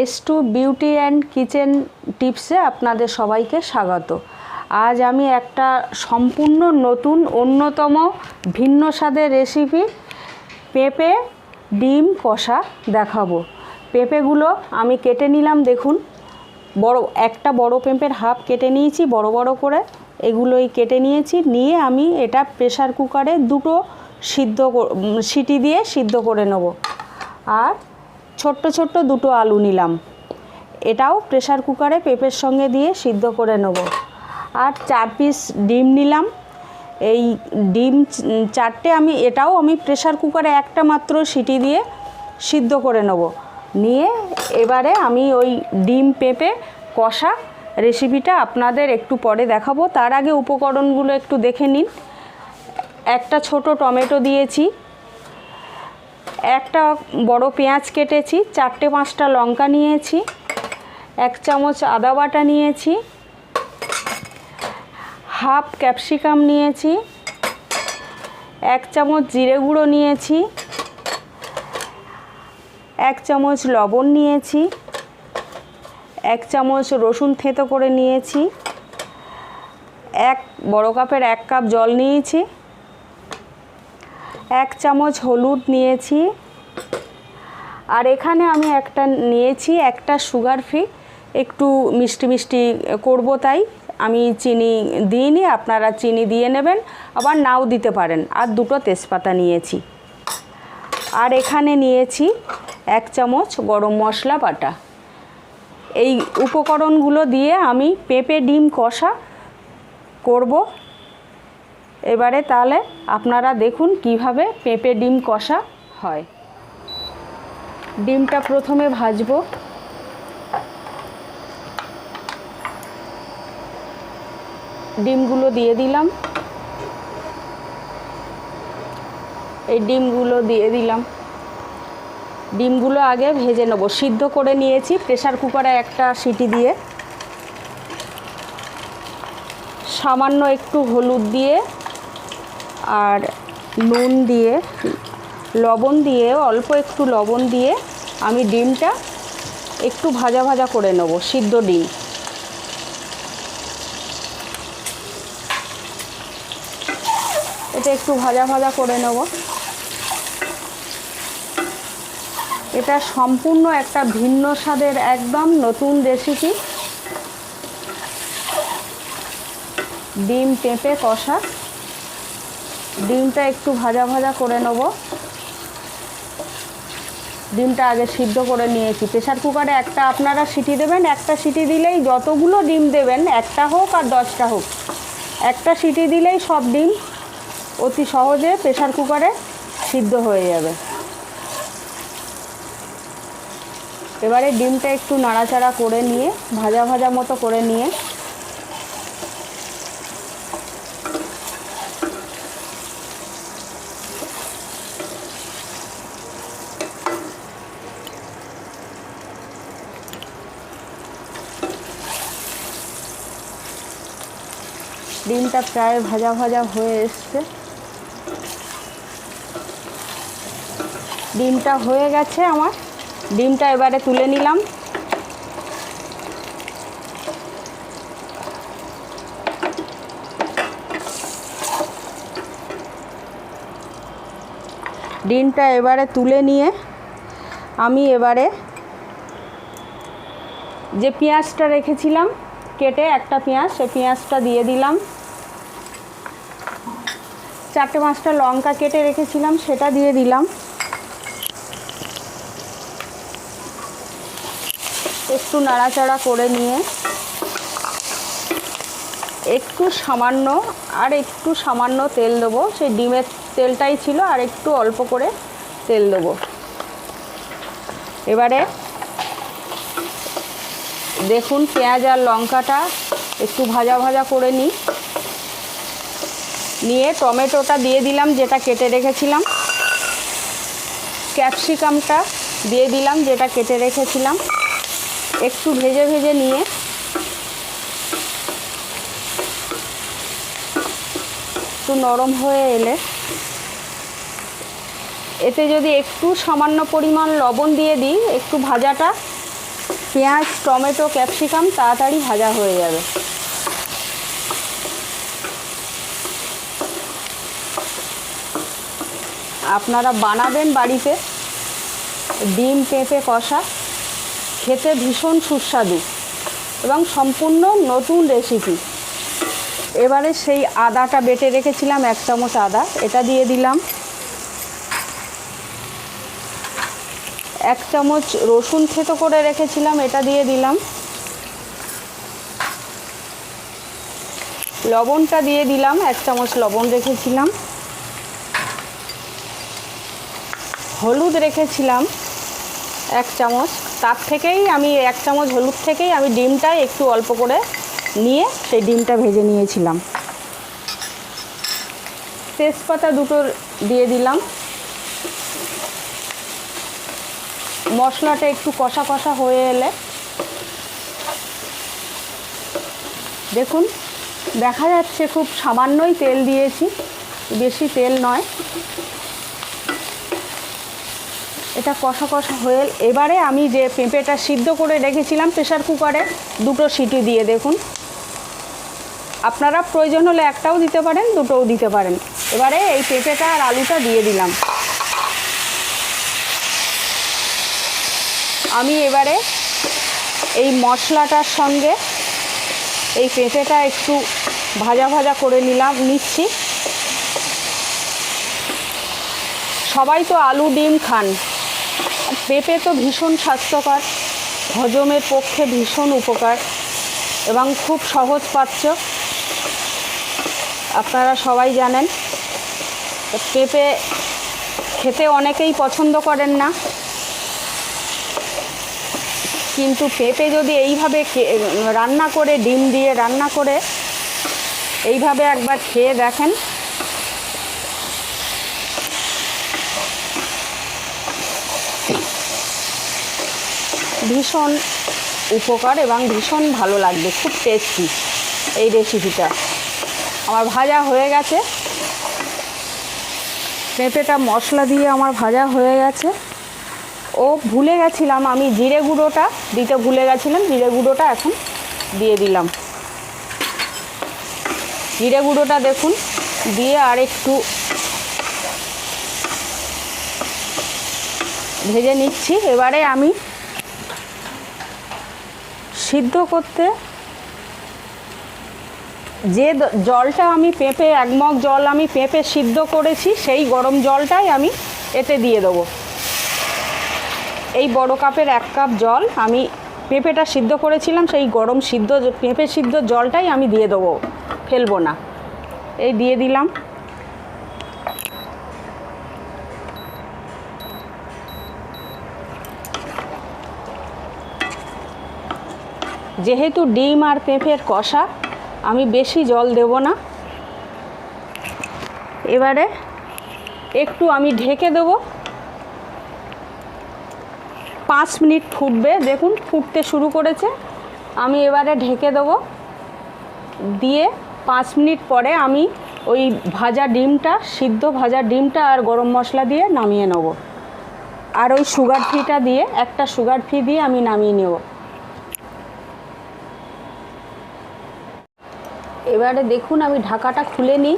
S to beauty and kitchen টিপসে আপনাদের সবাইকে স্বাগত। আজ আমি একটা সম্পূর্ণ নতুন, অন্যতম, ভিন্ন স্বাদের রেসিপি পেঁপে ডিম কষা দেখাবো। পেঁপেগুলো আমি কেটে নিলাম, দেখুন। বড়, একটা বড় পেঁপের হাফ কেটে নিয়েছি, বড় বড় করে। এগুলোই কেটে নিয়েছি, নিয়ে আমি এটা প্রেসার কুকারে দুটো সিদ্ধ সিটি দিয়ে সিদ্ধ করে নেব। আর ছোট্ট ছোট্ট দুটো আলু নিলাম। এটাও প্রেসার কুকারে পেঁপের সঙ্গে দিয়ে সিদ্ধ করে নেব। আর চার পিস ডিম নিলাম। এই ডিম চারটে আমি, এটাও আমি প্রেসার কুকারে একটা মাত্র সিটি দিয়ে সিদ্ধ করে নেব। নিয়ে এবারে আমি ওই ডিম পেঁপে কষা রেসিপিটা আপনাদের একটু পরে দেখাবো। তার আগে উপকরণগুলো একটু দেখে নিন। একটা ছোট টমেটো দিয়েছি। একটা বড় পেঁয়াজ কেটেছি, চারটে পাঁচটা লঙ্কা নিয়েছি, এক চামচ আদা বাটা নিয়েছি, হাফ ক্যাপসিকাম নিয়েছি, এক চামচ জিরে গুঁড়ো নিয়েছি, এক চামচ লবণ নিয়েছি, এক চামচ রসুন থেঁতো করে নিয়েছি, এক, বড় কাপের এক কাপ জল নিয়েছি, এক চামচ হলুদ নিয়েছি আর এখানে আমি একটা নিয়েছি, একটা সুগার ফ্রি একটু মিষ্টি মিষ্টি করব তাই। আমি চিনি দিইনি, আপনারা চিনি দিয়ে নেবেন, আবার নাও দিতে পারেন। আর দুটো তেজপাতা নিয়েছি। আর এখানে নিয়েছি এক চামচ গরম মশলা বাটা। এই উপকরণগুলো দিয়ে আমি পেঁপে, ডিম, কষা করব। এবারে তাহলে আপনারা দেখুন কীভাবে পেঁপে, ডিম, কষা হয়। ডিমটা প্রথমে ভাজবো। ডিমগুলো দিয়ে দিলাম। এই ডিমগুলো দিয়ে দিলাম। ডিমগুলো আগে ভেজে নেব। সিদ্ধ করে নিয়েছি প্রেশার কুকারে একটা সিটি দিয়ে। সামান্য একটু হলুদ দিয়ে আর নুন দিয়ে লবণ দিয়ে, অল্প একটু লবণ দিয়ে আমি ডিমটা একটু ভাজা ভাজা করে নেব, সিদ্ধ ডিম। এটা একটু ভাজা ভাজা করে নেব। এটা সম্পূর্ণ একটা ভিন্ন স্বাদের, একদম নতুন রেসিপি। ডিম পেঁপে কষা। ডিমটা একটু ভাজা ভাজা করে নেব। ডিমটা আগে সিদ্ধ করে নিয়েছি। প্রেসার কুকারে একটা আপনারা সিটি দেবেন, একটা সিটি দিলেই যতগুলো ডিম দেবেন, একটা হোক আর দশটা হোক, একটা সিটি দিলেই সব ডিম অতি সহজে প্রেশার কুকারে সিদ্ধ হয়ে যাবে। এবারে ডিমটা একটু নাড়াচাড়া করে নিয়ে, ভাজা ভাজা মতো করে নিয়ে ডিমটা প্রায় ভাজা ভাজা হয়ে এসছে। ডিমটা হয়ে গেছে আমার। ডিমটা এবারে তুলে নিলাম। ডিমটা এবারে তুলে নিয়ে আমি এবারে যে পেঁয়াজটা রেখেছিলাম, কেটে একটা পেঁয়াজ, সে পেঁয়াজটা দিয়ে দিলাম। চারটে পাঁচটা লঙ্কা কেটে রেখেছিলাম, সেটা দিয়ে দিলাম। একটু নাড়াচাড়া করে নিয়ে, একটু সামান্য, আর একটু সামান্য তেল দেবো। সেই ডিমের তেলটাই ছিল, আর একটু অল্প করে তেল দেবো। এবারে দেখুন পেঁয়াজ আর লঙ্কাটা একটু ভাজা ভাজা করে নিই। নিয়ে টমেটোটা দিয়ে দিলাম, যেটা কেটে রেখেছিলাম। ক্যাপসিকামটা দিয়ে দিলাম, যেটা কেটে রেখেছিলাম। একটু ভেজে ভেজে নিয়ে একটু নরম হয়ে এলে এতে যদি একটু সামান্য পরিমাণ লবণ দিয়ে দিই, একটু ভাজাটা, পেঁয়াজ, টমেটো, ক্যাপসিকাম তাড়াতাড়ি ভাজা হয়ে যাবে। আপনারা বানাবেন বাড়িতে ডিম, পেঁপে, কষা। খেতে ভীষণ সুস্বাদু এবং সম্পূর্ণ নতুন রেসিপি এবারে সেই আদাটা বেটে রেখেছিলাম, এক চামচ আদা। এটা দিয়ে দিলাম। এক চামচ রসুন থেতো করে রেখেছিলাম, এটা দিয়ে দিলাম। লবণটা দিয়ে দিলাম, এক চামচ লবণ রেখেছিলাম। হলুদ রেখেছিলাম এক চামচ। তার থেকেই আমি এক চামচ হলুদ থেকেই আমি ডিমটা একটু অল্প করে নিয়ে সেই ডিমটা ভেজে নিয়েছিলাম। তেজপাতা দুটো দিয়ে দিলাম। মশলাটা একটু কষা কষা হয়ে এলে দেখুন, দেখা যাচ্ছে খুব সামান্যই তেল দিয়েছি, বেশি তেল নয়। এটা কষা কষা হয়ে এবারে আমি যে পেঁপেটা সিদ্ধ করে রেখেছিলাম প্রেশার কুকারে, দুটো সিটি দিয়ে দেখুন। আপনারা প্রয়োজন হলে একটাও দিতে পারেন, দুটোও দিতে পারেন। এবারে এই পেঁপেটা আর আলুটা দিয়ে দিলাম। আমি এবারে এই মশলাটার সঙ্গে এই পেঁপেটা একটু ভাজা ভাজা করে নিলাম, নিচ্ছি। সবাই তো আলু ডিম খান। পেঁপে তো ভীষণ স্বাস্থ্যকর, হজমের পক্ষে ভীষণ উপকার এবং খুব সহজ পাচ্য আপনারা সবাই জানেন, পেঁপে খেতে অনেকেই পছন্দ করেন না। কিন্তু পেঁপে যদি এইভাবে রান্না করে, ডিম দিয়ে রান্না করে, এইভাবে একবার খেয়ে দেখেন। ভীষণ উপকার এবং ভীষণ ভালো লাগবে, খুব টেস্টি এই রেসিপিটা আমার ভাজা হয়ে গেছে। পেঁপেটা মশলা দিয়ে আমার ভাজা হয়ে গেছে। ও ভুলে গেছিলাম আমি জিরে গুঁড়োটা, দিতে ভুলে গেছিলাম, জিরে গুঁড়োটা এখন দিয়ে দিলাম। জিরে গুঁড়োটা দেখুন, দিয়ে আর একটু ভেজে নিচ্ছি। এবারে আমি সিদ্ধ করতে যে জলটা আমি পেঁপে, এক মগ জল আমি পেঁপে সিদ্ধ করেছি, সেই গরম জলটাই আমি এতে দিয়ে দেবো। এই বড় কাপের এক কাপ জল আমি পেঁপেটা সিদ্ধ করেছিলাম, সেই গরম সিদ্ধ, পেঁপে সিদ্ধ জলটাই আমি দিয়ে দেবো, ফেলব না। এই দিয়ে দিলাম। যেহেতু ডিম আর পেঁপের কষা, আমি বেশি জল দেব না। এবারে একটু আমি ঢেকে দেবো। পাঁচ মিনিট ফুটবে, দেখুন ফুটতে শুরু করেছে। আমি এবারে ঢেকে দেবো। দিয়ে পাঁচ মিনিট পরে আমি ওই ভাজা ডিমটা, সিদ্ধ ভাজা ডিমটা আর গরম মশলা দিয়ে নামিয়ে নেব। আর ওই সুগার ফ্রিটা দিয়ে, একটা সুগার ফ্রি দিয়ে আমি নামিয়ে নেব। এবারে দেখুন, আমি ঢাকাটা খুলে নিই।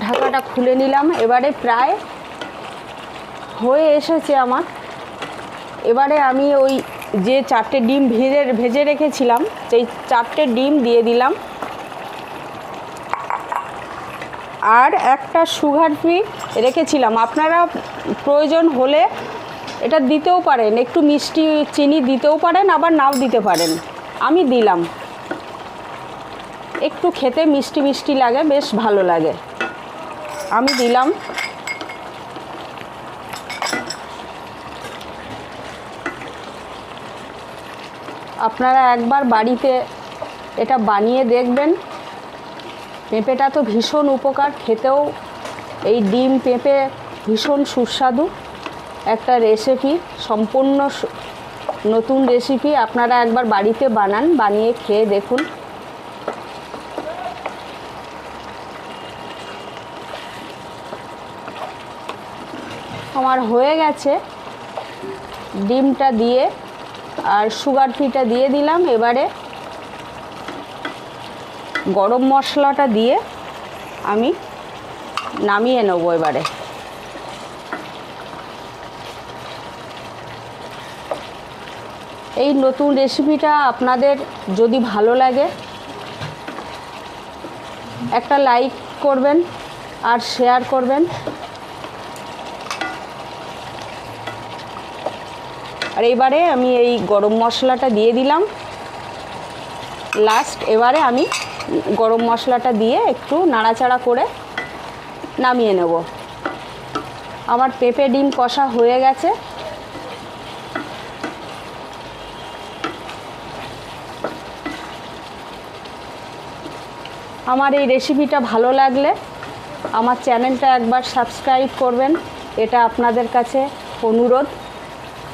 ঢাকাটা খুলে নিলাম। এবারে প্রায় হয়ে এসেছে আমার। এবারে আমি ওই যে চারটে ডিম ভেজে ভেজে রেখেছিলাম, সেই চারটে ডিম দিয়ে দিলাম। আর একটা সুগার ফ্রি রেখেছিলাম। আপনারা প্রয়োজন হলে এটা দিতেও পারেন। একটু মিষ্টি চিনি দিতেও পারেন, আবার নাও দিতে পারেন। আমি দিলাম। একটু খেতে মিষ্টি মিষ্টি লাগে, বেশ ভালো লাগে। আমি দিলাম। আপনারা একবার বাড়িতে এটা বানিয়ে দেখবেন। পেঁপেটা তো ভীষণ উপকার, খেতেও এই ডিম পেঁপে ভীষণ সুস্বাদু। একটা রেসিপি সম্পূর্ণ নতুন রেসিপি আপনারা একবার বাড়িতে বানান, বানিয়ে খেয়ে দেখুন। আমার হয়ে গেছে। ডিমটা দিয়ে আর সুগার ফ্রিটা দিয়ে দিলাম। এবারে গরম মশলাটা দিয়ে আমি নামিয়ে নেব এবারে। এই নতুন রেসিপিটা আপনাদের যদি ভালো লাগে, একটা লাইক করবেন আর শেয়ার করবেন। আর এবারে আমি এই গরম মশলাটা দিয়ে দিলাম। লাস্ট এবারে আমি গরম মশলাটা দিয়ে একটু নাড়াচাড়া করে নামিয়ে নেব। আমার পেঁপে ডিম কষা হয়ে গেছে। আমার এই রেসিপিটা ভালো লাগলে আমার চ্যানেলটা একবার সাবস্ক্রাইব করবেন। এটা আপনাদের কাছে অনুরোধ।